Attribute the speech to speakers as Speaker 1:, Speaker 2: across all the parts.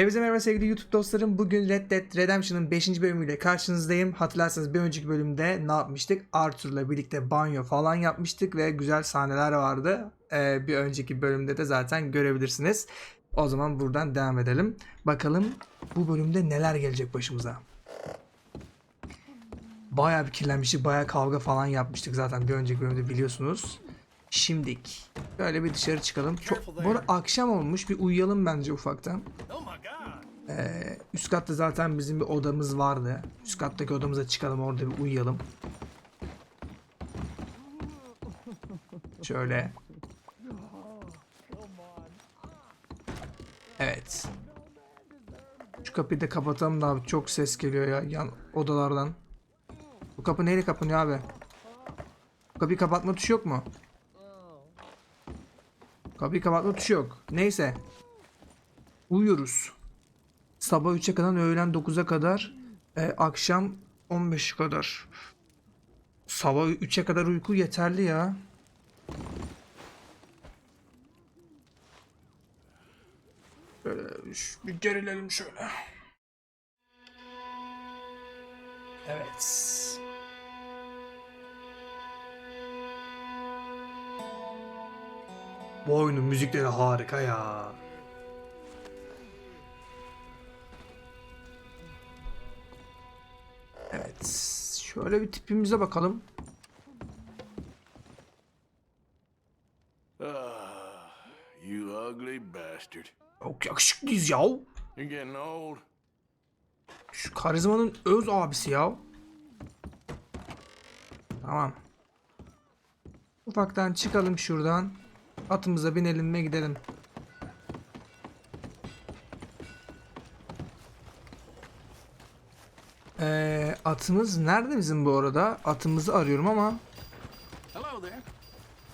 Speaker 1: Hepinize merhaba sevgili YouTube dostlarım. Bugün Red Dead Redemption'ın 5. bölümüyle karşınızdayım. Hatırlarsanız bir önceki bölümde ne yapmıştık? Arthur'la birlikte banyo falan yapmıştık ve güzel sahneler vardı. Ee, bir önceki bölümde de zaten görebilirsiniz. O zaman buradan devam edelim. Bakalım bu bölümde neler gelecek başımıza. Bayağı bir kirlenmiştik, bayağı kavga falan yapmıştık zaten bir önceki bölümde biliyorsunuz. Şimdik böyle bir dışarı çıkalım. Çok, bu arada akşam olmuş bir uyuyalım bence ufaktan.
Speaker 2: Oh.
Speaker 1: Ee, üst katta zaten bizim bir odamız vardı. Üst kattaki odamıza çıkalım orada bir uyuyalım. Şöyle. Evet. Şu kapıyı da kapatalım da abi çok ses geliyor ya yan odalardan. Bu kapı neyle kapanıyor abi? Bu kapıyı kapatma tuşu yok mu? Kapıyı kapatma tuşu yok. Neyse. Uyuyoruz. Sabah 3'e kadar, öğlen 9'a kadar, e, akşam 15'e kadar. Sabah 3'e kadar uyku yeterli ya. Böyle bir gerilelim şöyle. Evet. Bu oyunun müzikleri harika ya. Evet. Şöyle bir tipimize bakalım.
Speaker 2: Ah, you ugly bastard.
Speaker 1: Çok yakışıklıyız ya. Şu karizmanın öz abisi ya. Tamam. Ufaktan çıkalım şuradan. Atımıza binelim ve gidelim. Ee, atımız nerede bizim bu arada? Atımızı arıyorum ama.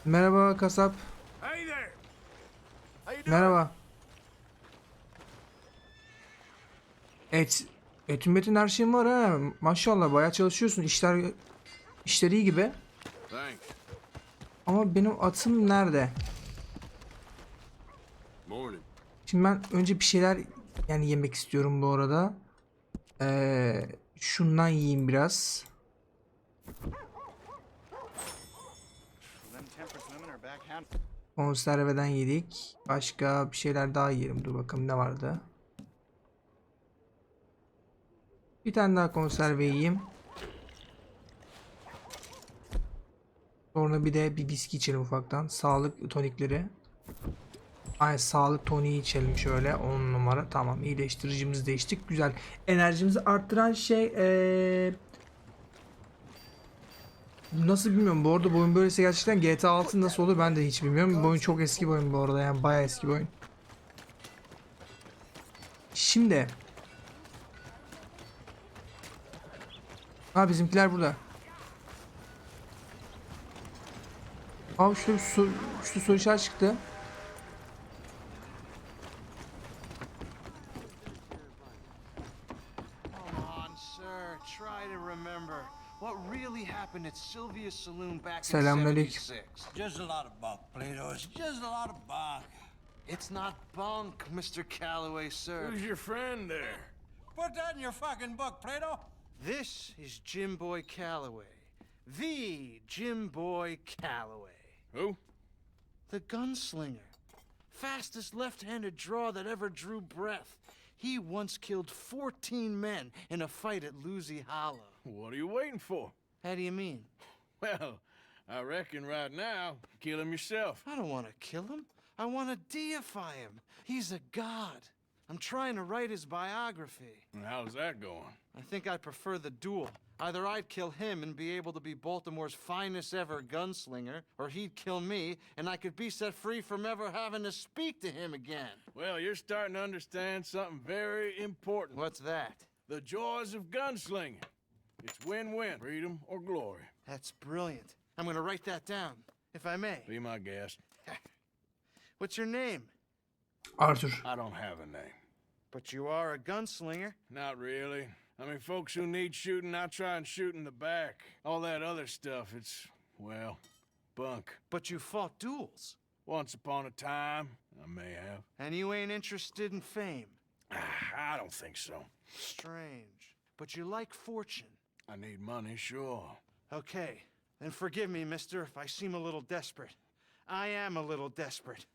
Speaker 1: Merhaba kasap. Merhaba. Et, etin metin her şeyin var ha. Maşallah bayağı çalışıyorsun. İşler işler iyi gibi. Ama benim atım nerede? Şimdi ben önce bir şeyler yani yemek istiyorum bu arada. Ee, şundan yiyeyim biraz. Konserveden yedik. Başka bir şeyler daha yiyelim. Dur bakalım ne vardı. Bir tane daha konserve yiyeyim. Sonra bir de bir viski içelim ufaktan. Sağlık tonikleri. Ay sağlık toniği içelim şöyle 10 numara. Tamam iyileştiricimizi değiştik. Güzel. Enerjimizi arttıran şey ee... Nasıl bilmiyorum. Bu arada bu oyun böylese gerçekten GTA 6 nasıl olur ben de hiç bilmiyorum. Bu oyun çok eski bir oyun bu arada yani bayağı eski bir oyun. Şimdi. Ha bizimkiler burada. Abi şu su, şu soru çıktı.
Speaker 3: Happened at Sylvia's Saloon back in
Speaker 1: Selamünaleyküm.
Speaker 3: 76.
Speaker 4: Just a lot of bunk, Plato. It's just a lot of bunk.
Speaker 3: It's not bunk, Mr. Calloway, sir.
Speaker 2: Who's your friend there?
Speaker 4: Put that in your fucking book, Plato.
Speaker 3: This is Jim Boy Calloway. The Jim Boy Calloway.
Speaker 2: Who?
Speaker 3: The gunslinger. Fastest left-handed draw that ever drew breath. He once killed 14 men in a fight at Lucy Hollow.
Speaker 2: What are you waiting for?
Speaker 3: How do you mean?
Speaker 2: Well, I reckon right now, kill him yourself.
Speaker 3: I don't want to kill him. I want to deify him. He's a god. I'm trying to write his biography.
Speaker 2: How's that going?
Speaker 3: I think I'd prefer the duel. Either I'd kill him and be able to be Baltimore's finest ever gunslinger, or he'd kill me and I could be set free from ever having to speak to him again.
Speaker 2: Well, you're starting to understand something very important.
Speaker 3: What's that?
Speaker 2: The joys of gunslinging. It's win-win, freedom or glory.
Speaker 3: That's brilliant. I'm going to write that down, if I may.
Speaker 2: Be my guest.
Speaker 3: What's your name?
Speaker 1: Arthur.
Speaker 2: I don't have a name.
Speaker 3: But you are a gunslinger.
Speaker 2: Not really. I mean, folks who need shooting, I try and shoot in the back. All that other stuff, it's, well, bunk.
Speaker 3: But you fought duels.
Speaker 2: Once upon a time, I may have.
Speaker 3: And you ain't interested in fame.
Speaker 2: Ah, I don't think so.
Speaker 3: Strange. But you like fortune.
Speaker 2: I need money, sure.
Speaker 3: Okay, then forgive me, mister, if I seem a little desperate. I am a little desperate.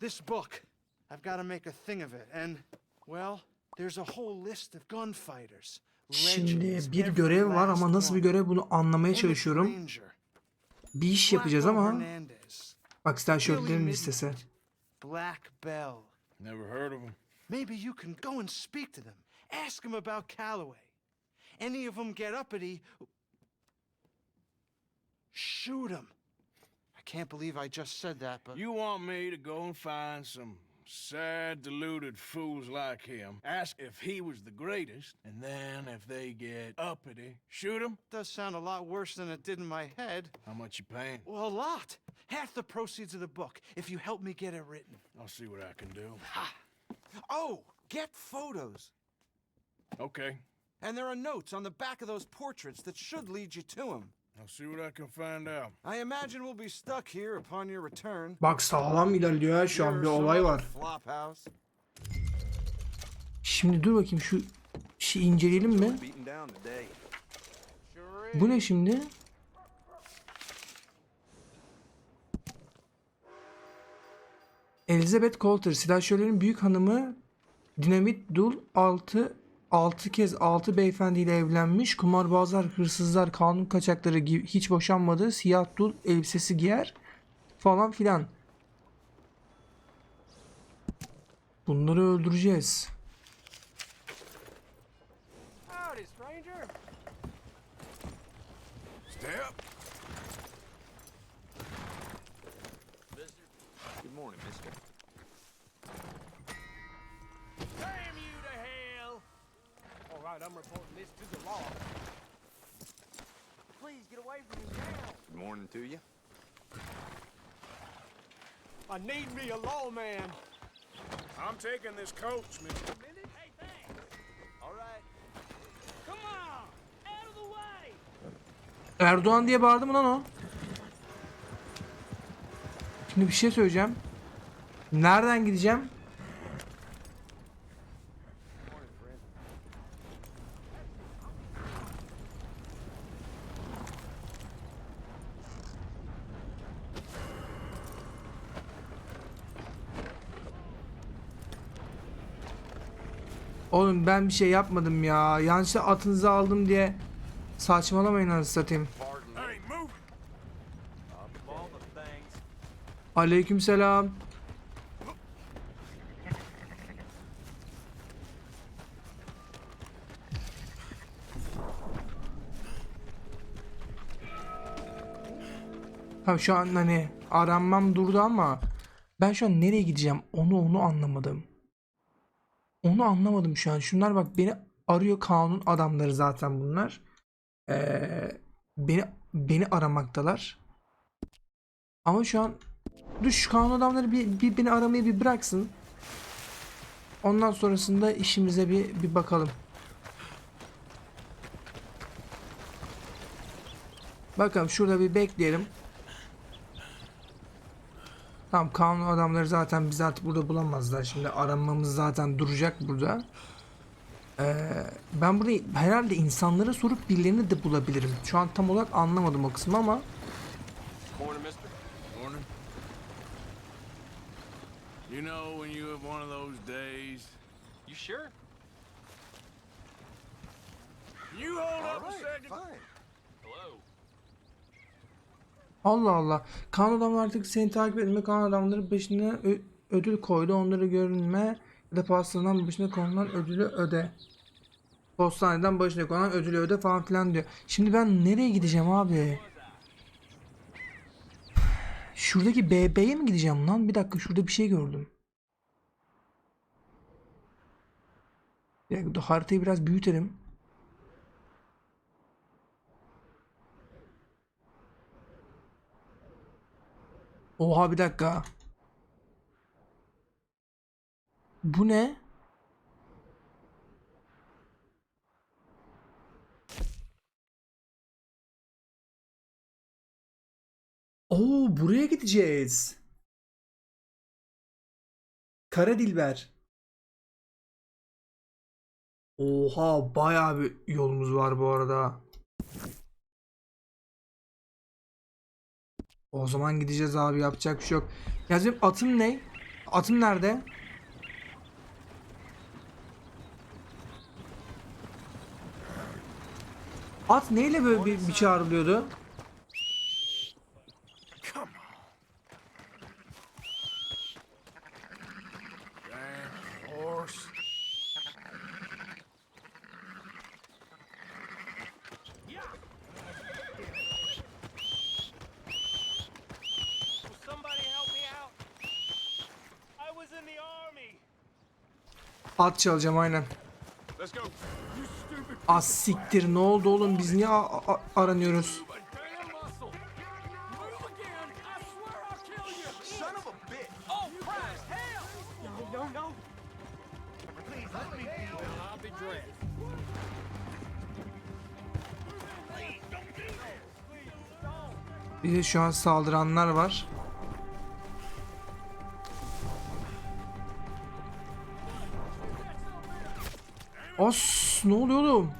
Speaker 3: This book, I've got to make a thing of it, and, well, there's a whole list of gunfighters.
Speaker 1: Şimdi bir görev var ama nasıl bir görev bunu anlamaya çalışıyorum. Bir iş yapacağız ama
Speaker 3: Billy
Speaker 1: şörtlerin listesi.
Speaker 3: Black Bell.
Speaker 2: Never heard of him.
Speaker 3: Maybe you can go and speak to them. Ask them about Calloway. Any of them get uppity, shoot them. I can't believe I just said that, but
Speaker 2: You want me to go and find some sad, deluded fools like him, ask if he was the greatest, and then if they get uppity, shoot him?
Speaker 3: does sound a lot worse than it did in my head.
Speaker 2: How much you paying?
Speaker 3: Well, a lot. Half the proceeds of the book, if you help me get it written.
Speaker 2: I'll see what I can do. Ha!
Speaker 5: Oh, get photos.
Speaker 2: Okay,
Speaker 5: And there are notes on the back of those portraits that should lead you to him.
Speaker 2: I'll see what I can find out.
Speaker 5: I imagine we'll be stuck here upon your return.
Speaker 1: Bak sağlam ilerliyor ha şu an bir olay var. Şimdi dur bakayım şu şey inceleyelim mi? Bu ne şimdi? Elizabeth Coulter, silahşörlerin büyük hanımı Dinamit Dul 6 6 kez 6 beyefendiyle evlenmiş. Kumarbazlar, hırsızlar, kanun kaçakları gibi hiç boşanmadı. Siyah dul elbisesi giyer falan filan. Bunları öldüreceğiz.
Speaker 2: Step.
Speaker 5: Good
Speaker 6: right, I'm reporting this to the law. Please get away from me now.
Speaker 5: Good morning to you.
Speaker 6: I need me a lawman.
Speaker 2: I'm taking this coach.
Speaker 6: Minute? Hey, thanks. All right. Come on, out of the way.
Speaker 1: Erdoğan diye bağırdı mı lan o? Şimdi bir şey söyleyeceğim. Nereden gideceğim? Oğlum ben bir şey yapmadım ya. Yanlışlıkla atınızı aldım diye saçmalamayın anasını satayım. Aleykümselam. Ha şu an hani aranmam durdu ama ben şu an nereye gideceğim onu onu anlamadım. Onu anlamadım şu an. Şunlar bak beni arıyor kanun adamları zaten bunlar. Ee, beni beni aramaktalar. Ama şu an dur şu kanun adamları bir, bir beni aramayı bir bıraksın. Ondan sonrasında işimize bir bir bakalım. Bakalım şurada bir bekleyelim. Tamam kanun adamları zaten bizi artık burada bulamazlar. Şimdi aramamız zaten duracak burada. Ee, ben burayı herhalde insanlara sorup birilerini de bulabilirim. Şu an tam olarak anlamadım o kısmı ama.
Speaker 2: You know when you have one of those days?
Speaker 5: You sure?
Speaker 2: You hold up a second.
Speaker 5: fine.
Speaker 1: Allah Allah. Kan adamlar artık seni takip etme. Kan adamları başına ödül koydu. Onları görünme ya da pastaneden başına konulan ödülü öde. Postaneden başına konulan ödülü öde falan filan diyor. Şimdi ben nereye gideceğim abi? Şuradaki BB'ye mi gideceğim lan? Bir dakika şurada bir şey gördüm. Bir haritayı biraz büyütelim. Oha bir dakika. Bu ne? Oo buraya gideceğiz. Kara Dilber. Oha bayağı bir yolumuz var bu arada. O zaman gideceğiz abi yapacak bir şey yok. Ya benim atım ne? Atım nerede? At neyle böyle bir, bir çağrılıyordu?
Speaker 7: Horse.
Speaker 6: Will somebody help me out? I was in the army.
Speaker 1: At çalacağım aynen. Az siktir ne oldu oğlum biz niye aranıyoruz?
Speaker 6: Damn muscle. Move again. I swear
Speaker 1: Os ne oluyor oğlum?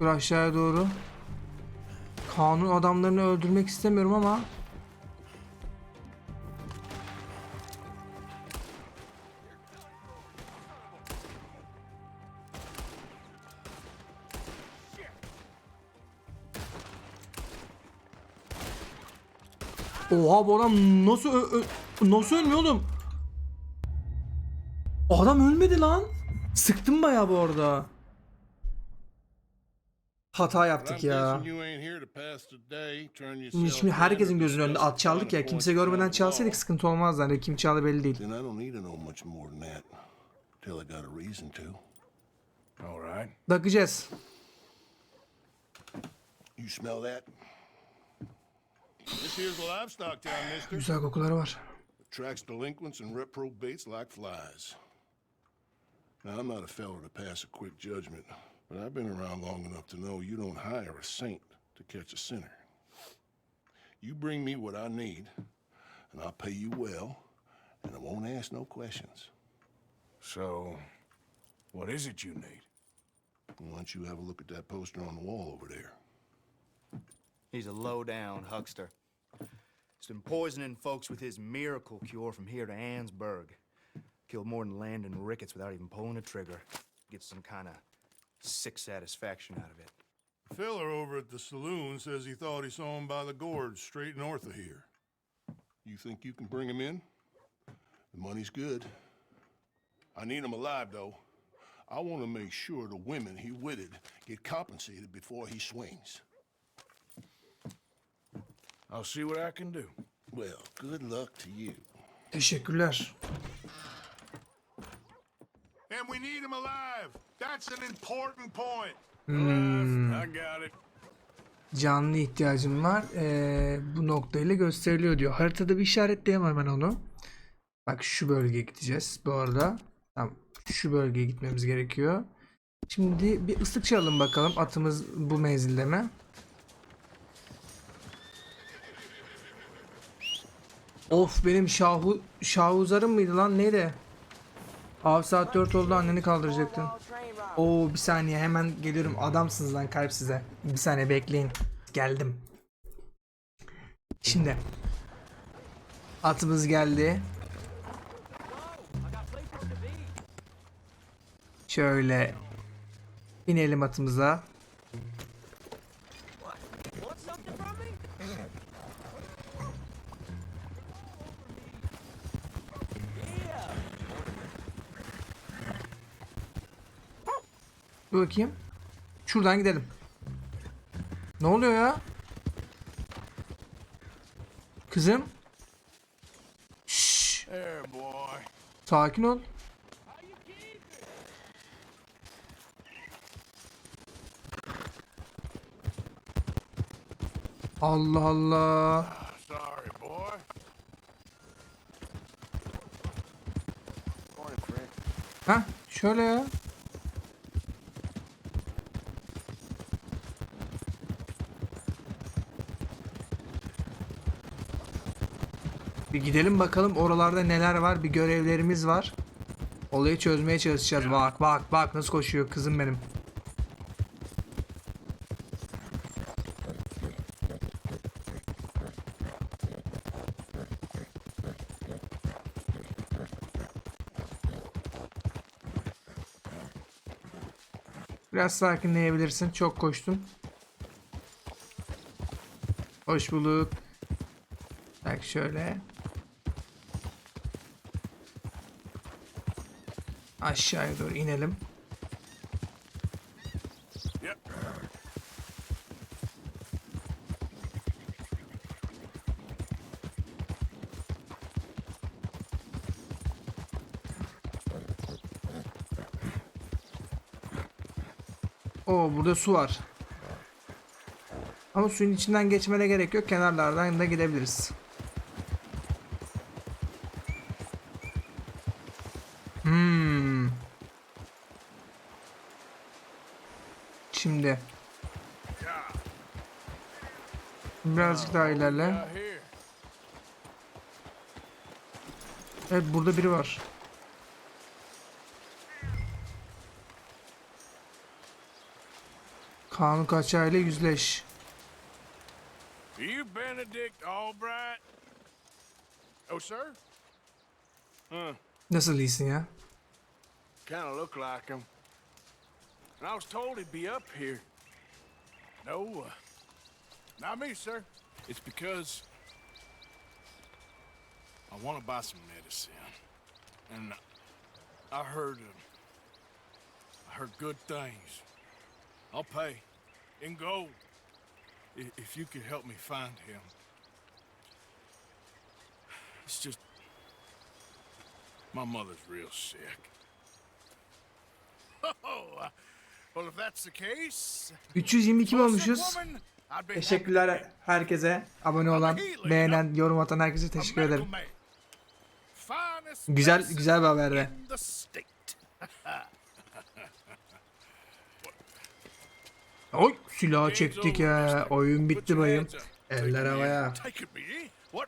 Speaker 1: Dur aşağıya doğru. Kanun adamlarını öldürmek istemiyorum ama Oha bu adam nasıl nasıl ölmüyor oğlum? Adam ölmedi lan. Sıktım bayağı bu arada. Hata yaptık ya. Şimdi, herkesin gözünün önünde at çaldık ya. Kimse görmeden çalsaydık sıkıntı olmazdı. Hani kim çaldı belli değil. Bakacağız.
Speaker 7: You smell that? This here's a livestock town, mister.
Speaker 1: Güzel kokuları var.
Speaker 7: Attracts delinquents and reprobates like flies. Now, I'm not a fellow to pass a quick judgment, but I've been around long enough to know you don't hire a saint to catch a sinner. You bring me what I need, and I'll pay you well, and I won't ask no questions.
Speaker 2: So, what is it you need?
Speaker 7: Why don't you have a look at that poster on the wall over there?
Speaker 5: He's a low-down huckster. He's been poisoning folks with his miracle cure from here to Annsburg. Killed more than Landon Ricketts without even pulling a trigger. Gets some kind of sick satisfaction out of it.
Speaker 7: Feller over at the saloon says he thought he saw him by the gorge straight north of here. You think you can bring him in? The money's good. I need him alive, though. I want to make sure the women he witted get compensated before he swings.
Speaker 2: I'll see what I can do.
Speaker 7: Well, good luck to you.
Speaker 1: Teşekkürler.
Speaker 7: Need him alive. That's an important point.
Speaker 2: I got it.
Speaker 1: Canlı ihtiyacım var. Ee, bu noktayla gösteriliyor diyor. Haritada bir işaretleyeyim hemen onu. Bak şu bölgeye gideceğiz bu arada. Tamam. Şu bölgeye gitmemiz gerekiyor. Şimdi bir ıslık çalalım bakalım. Atımız bu menzilde mi? Of benim şahu şahuzarım mıydı lan neydi? Abi saat 4 oldu anneni kaldıracaktın. Oo bir saniye hemen geliyorum. Adamsınız lan kalp size. Bir saniye bekleyin. Geldim. Şimdi. Atımız geldi. Şöyle binelim atımıza. Bakayım. Şuradan gidelim. Ne oluyor ya? Kızım. Şşş. Sakin ol. Allah Allah. Ha şöyle ya. Bir gidelim bakalım oralarda neler var. Bir görevlerimiz var. Olayı çözmeye çalışacağız. Bak bak bak nasıl koşuyor kızım benim. Biraz sakinleyebilirsin. Çok koştun. Hoş bulduk. Bak şöyle. Aşağıya doğru inelim. Oo burada su var. Ama suyun içinden geçmene gerek yok. Kenarlardan da gidebiliriz. Hmm. Şimdi. Birazcık daha ilerle. Evet burada biri var. Kanun kaçağıyla yüzleş.
Speaker 7: Are you Benedict Albright? Oh, sir? Huh.
Speaker 1: Nasıl iyisin ya?
Speaker 7: Kind of look like him. And I was told he'd be up here. No, uh, not me, sir. It's because I want to buy some medicine, and I heard uh, I heard good things. I'll pay in gold if you could help me find him. It's just my mother's real sick. Oh, well, if that's the case,
Speaker 1: 322 olmuşuz.
Speaker 7: woman, I'd be happy
Speaker 1: Teşekkürler herkese. Abone olan, beğenen, yorum atan herkese teşekkür ederim. Güzel güzel bir haberdi. Oy silah çektik ya. Oyun bitti bayım. Eller havaya.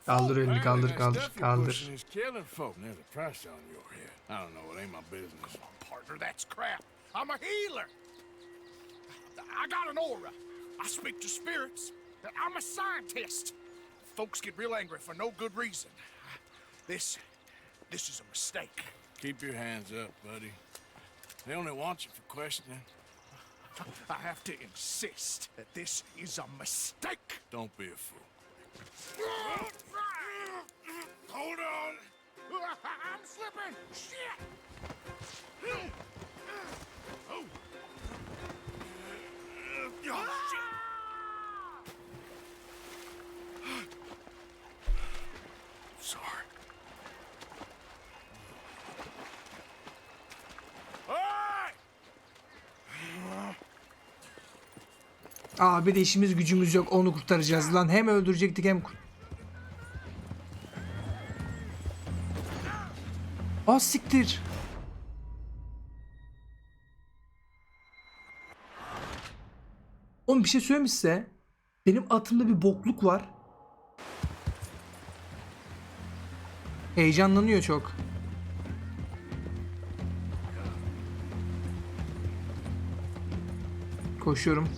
Speaker 1: Kaldır elini kaldır kaldır kaldır.
Speaker 7: Pushing is killing folk. There's a price on your head. I don't know. It ain't my business. Partner, that's crap. I'm a healer. I got an aura. I speak to spirits. But I'm a scientist. Folks get real angry for no good reason. This, this is a mistake. Keep your hands up, buddy. They only want you for questioning. I have to insist that this is a mistake. Don't be a fool. Hold on. I'm slipping. Shit. Oh, Sorry.
Speaker 1: Abi de işimiz gücümüz yok. Onu kurtaracağız lan. Hem öldürecektik hem Ah siktir. Oğlum bir şey söyleyeyim size? Benim atımda bir bokluk var. Heyecanlanıyor çok. Koşuyorum.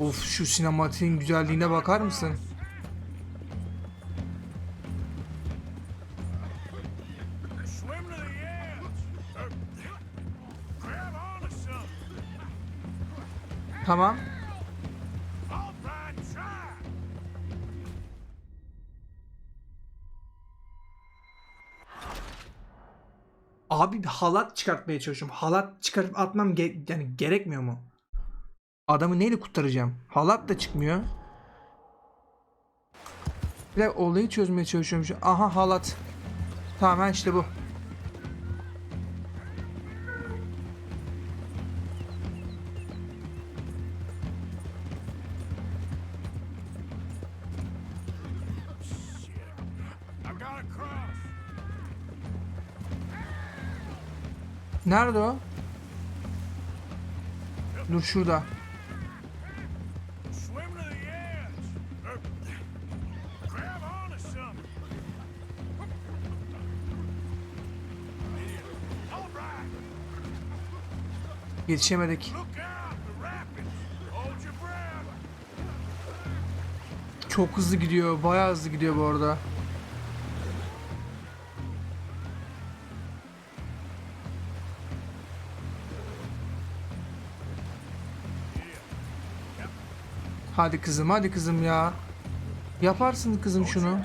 Speaker 1: Of şu sinematiğin güzelliğine bakar mısın?
Speaker 7: Swim
Speaker 1: Abi halat çıkartmaya çalışıyorum. Halat çıkarıp atmam ge- yani gerekmiyor mu? Adamı neyle kurtaracağım? Halat da çıkmıyor. Bir de olayı çözmeye çalışıyorum. Aha halat. Tamam işte bu. Nerede o? Dur şurada. Yetişemedik. Çok hızlı gidiyor. Bayağı hızlı gidiyor bu arada. Hadi kızım, hadi kızım ya. Yaparsın kızım şunu.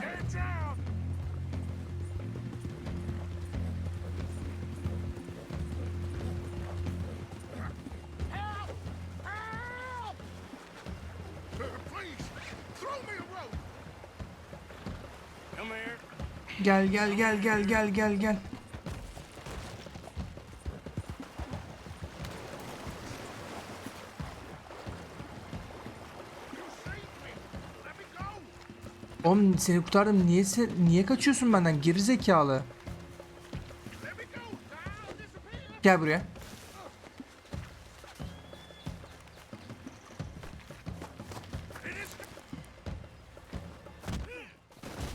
Speaker 1: Gel gel gel gel gel gel gel.
Speaker 7: You saved me. Let me go.
Speaker 1: Oğlum seni kurtardım. Niye sen, niye kaçıyorsun benden? Geri zekalı. Gel buraya.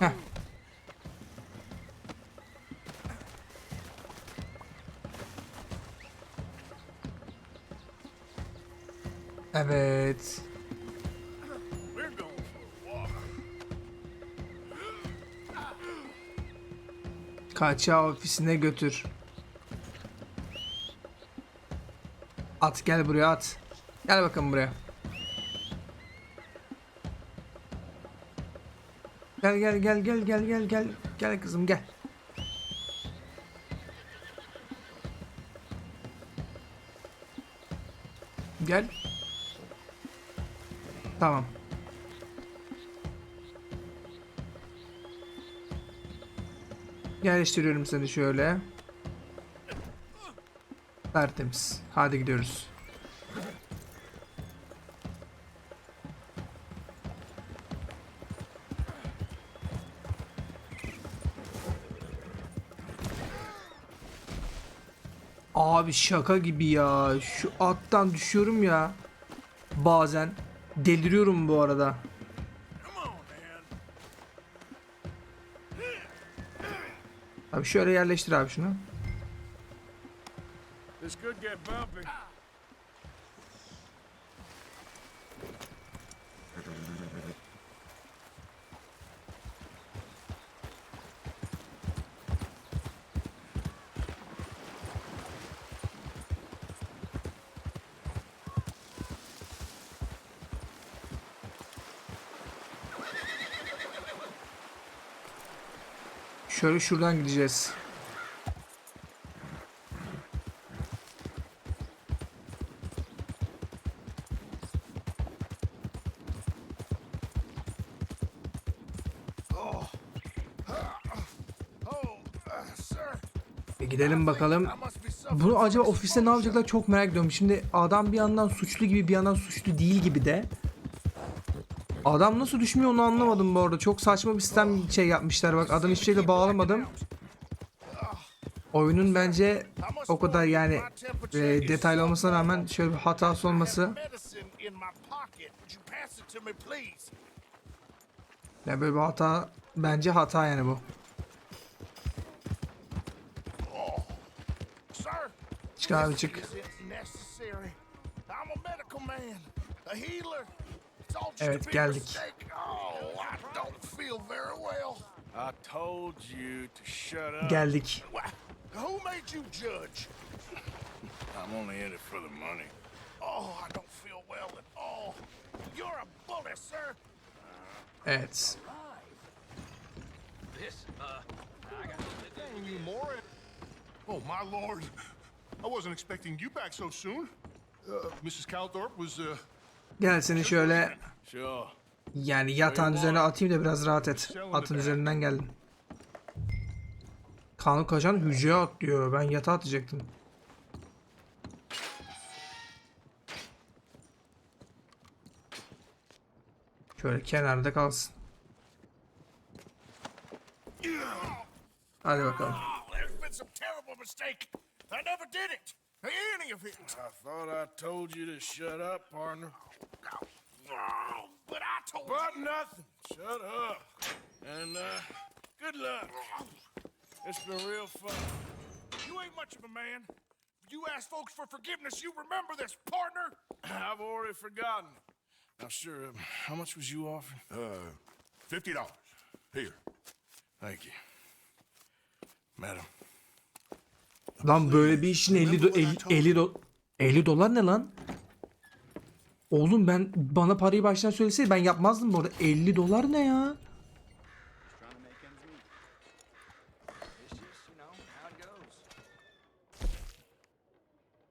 Speaker 1: Heh. Evet. Kaça ofisine götür. At gel buraya at. Gel bakın buraya. Gel gel gel gel gel gel gel. Gel kızım gel. Gel. Tamam. Yerleştiriyorum seni şöyle. Tertemiz. Hadi gidiyoruz. Abi şaka gibi ya. Şu attan düşüyorum ya. Bazen. Deliriyorum bu arada. Abi şöyle yerleştir abi şunu.
Speaker 7: This could get bumpy.
Speaker 1: Şöyle şuradan gideceğiz. E gidelim bakalım. Bunu acaba ofiste ne yapacaklar çok merak ediyorum. Şimdi adam bir yandan suçlu gibi bir yandan suçlu değil gibi de. Adam nasıl düşmüyor onu anlamadım bu arada. Çok saçma bir sistem şey yapmışlar bak. Adam hiçbir şeyle bağlamadım. Oyunun bence o kadar yani e, detaylı olmasına rağmen şöyle bir hatası olması. Ya böyle bir hata bence hata yani bu. Çık abi çık. Evet, geldik.
Speaker 7: I don't feel very well.
Speaker 2: I told you to shut up.
Speaker 1: Geldik.
Speaker 7: Who made you judge?
Speaker 2: I'm only in it for the money.
Speaker 7: Oh, I don't feel well at all. You're a bully, sir.
Speaker 1: Evet.
Speaker 8: Oh, my lord. I wasn't expecting you back so soon. Uh, Mrs. Calthorpe was, uh,
Speaker 1: Gel seni şöyle yani yatağın üzerine atayım da biraz rahat et. Atın üzerinden geldim. Kanun kaçan hücreye at diyor. Ben yatağa atacaktım. Şöyle kenarda kalsın. Hadi bakalım.
Speaker 7: I never did it. Any of it.
Speaker 2: I thought I told you to shut up, partner.
Speaker 7: But I told
Speaker 2: But
Speaker 7: you.
Speaker 2: nothing. Shut up. And, uh, good luck. It's been real fun.
Speaker 7: You ain't much of a man. you ask folks for forgiveness, you remember this, partner.
Speaker 9: I've already forgotten. Now, sir, um, how much was you offering?
Speaker 2: Uh, fifty dollars. Here.
Speaker 9: Thank you. Madam,
Speaker 1: Lan böyle bir işin 50 do 50, 50 do 50 dolar ne lan? Oğlum ben bana parayı baştan söyleseydi ben yapmazdım bu arada. 50 dolar ne ya?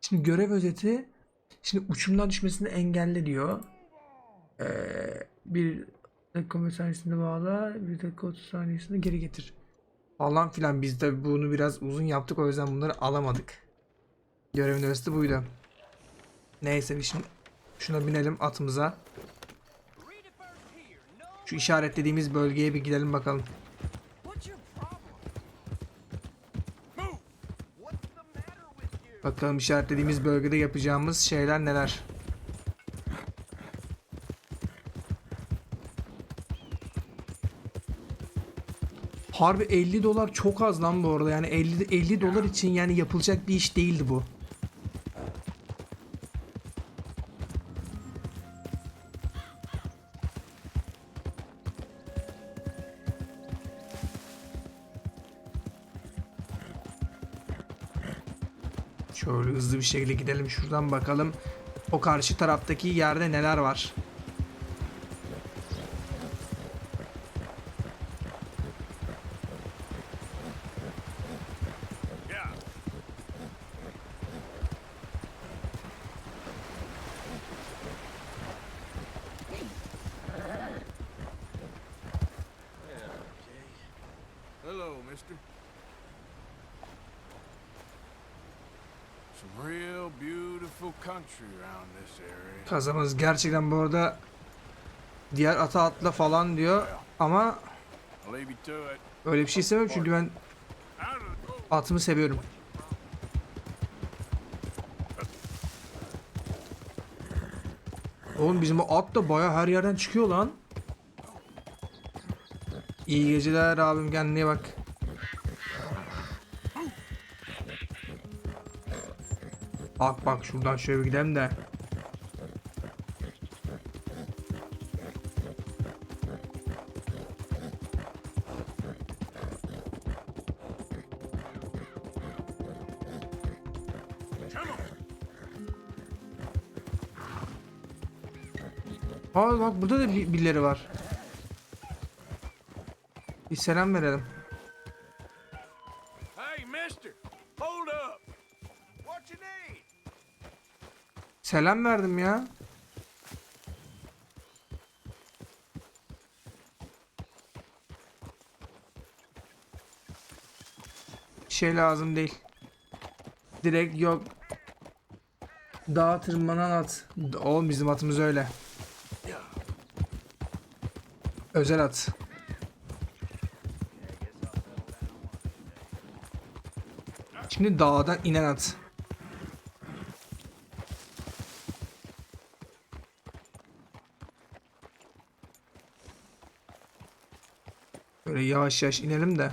Speaker 1: Şimdi görev özeti şimdi uçumdan düşmesini engelle diyor. Ee, bir dakika mesaisinde bağla, bir dakika 30 saniyesinde geri getir. Falan filan biz de bunu biraz uzun yaptık o yüzden bunları alamadık. Görevin özeti buydu. Neyse şimdi şuna binelim atımıza. Şu işaretlediğimiz bölgeye bir gidelim bakalım. Bakalım işaretlediğimiz bölgede yapacağımız şeyler neler. Harbi 50 dolar çok az lan bu arada. Yani 50 50 dolar için yani yapılacak bir iş değildi bu. Bir şekilde gidelim şuradan bakalım. O karşı taraftaki yerde neler var? Kazamız gerçekten bu arada diğer ata atla falan diyor ama öyle bir şey istemem çünkü ben atımı seviyorum. Oğlum bizim o at da baya her yerden çıkıyor lan. İyi geceler abim kendine bak. Bak bak şuradan şöyle gidelim de. Aa bak burada da bir- birileri var. Bir selam verelim. Selam verdim ya. Şey lazım değil. Direkt yok. Dağa tırmanan at. Oğlum bizim atımız öyle. Özel at. Şimdi dağdan inen at. Böyle yavaş yavaş inelim de.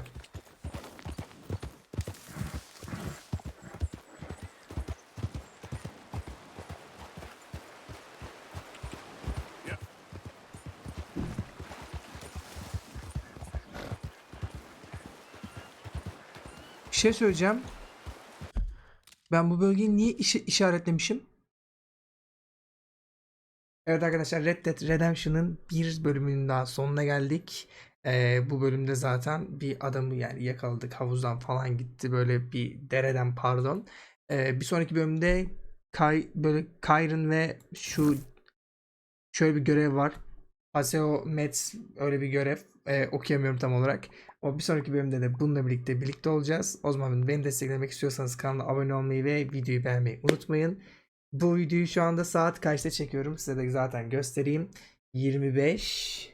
Speaker 1: Bir şey söyleyeceğim. Ben bu bölgeyi niye işe- işaretlemişim? Evet arkadaşlar Red Dead Redemption'ın bir bölümünün daha sonuna geldik. Ee, bu bölümde zaten bir adamı yani yakaladık havuzdan falan gitti böyle bir dereden pardon. Ee, bir sonraki bölümde Kay böyle Kyron ve şu şöyle bir görev var. Paseo Mets öyle bir görev. Ee, okuyamıyorum tam olarak. Ama bir sonraki bölümde de bununla birlikte birlikte olacağız. O zaman beni desteklemek istiyorsanız kanala abone olmayı ve videoyu beğenmeyi unutmayın. Bu videoyu şu anda saat kaçta çekiyorum size de zaten göstereyim. 25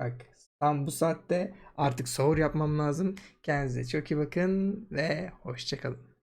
Speaker 1: Bak tam bu saatte artık sahur yapmam lazım. Kendinize çok iyi bakın ve hoşçakalın.